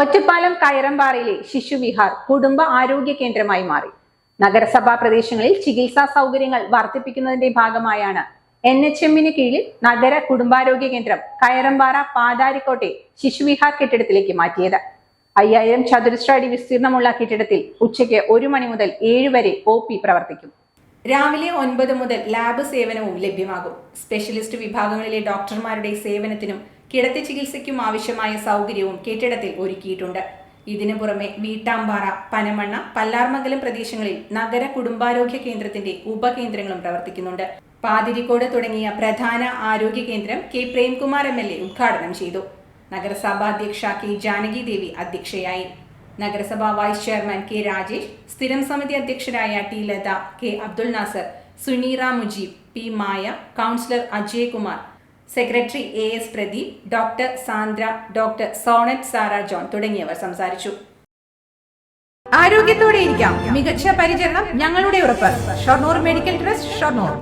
ഒറ്റപ്പാലം കയറമ്പാറയിലെ ശിശുവിഹാർ കുടുംബ ആരോഗ്യ കേന്ദ്രമായി മാറി. നഗരസഭാ പ്രദേശങ്ങളിൽ ചികിത്സാ സൗകര്യങ്ങൾ വർദ്ധിപ്പിക്കുന്നതിന്റെ ഭാഗമായാണ് എൻ എച്ച് എമ്മിന് കീഴിൽ നഗര കുടുംബാരോഗ്യ കേന്ദ്രം കയറമ്പാറ പാതാരിക്കോട്ടെ ശിശുവിഹാർ കെട്ടിടത്തിലേക്ക് മാറ്റിയത്. അയ്യായിരം ചതുരശ്ര അടി വിസ്തീർണമുള്ള കെട്ടിടത്തിൽ ഉച്ചയ്ക്ക് ഒരു മണി മുതൽ ഏഴ് വരെ ഒ പി പ്രവർത്തിക്കും. രാവിലെ ഒൻപത് മുതൽ ലാബ് സേവനവും ലഭ്യമാകും. സ്പെഷ്യലിസ്റ്റ് വിഭാഗങ്ങളിലെ ഡോക്ടർമാരുടെ സേവനത്തിനും കിടത്തി ചികിത്സയ്ക്കും ആവശ്യമായ സൗകര്യവും കെട്ടിടത്തിൽ ഒരുക്കിയിട്ടുണ്ട്. ഇതിനു പുറമെ വീട്ടാമ്പാറ പനമണ്ണ പല്ലാർമംഗലം പ്രദേശങ്ങളിൽ നഗര കുടുംബാരോഗ്യ കേന്ദ്രത്തിന്റെ ഉപകേന്ദ്രങ്ങളും പ്രവർത്തിക്കുന്നുണ്ട്. പാതിരിക്കോട് തുടങ്ങിയ പ്രധാന ആരോഗ്യ കേന്ദ്രം K Premkumar M L A ഉദ്ഘാടനം ചെയ്തു. നഗരസഭാ അധ്യക്ഷ കെ ജാനകി ദേവി അധ്യക്ഷയായി. നഗരസഭാ വൈസ് ചെയർമാൻ കെ രാജേഷ് സ്ഥിരം സമിതി അധ്യക്ഷരായ T Latha K Abdul Nasar Suneera Mujeeb P Maya councillor Ajay Kumar secretary A S Pradeep doctor Sandra doctor Sonet Sara John തുടങ്ങിയവർ സംസാരിച്ചു. ആരോഗ്യത്തോടെ ഇരിക്കാം മികച്ച പരിചരണം ഞങ്ങളുടെ ഉറപ്പ്. Shoranur medical trust Shoranur.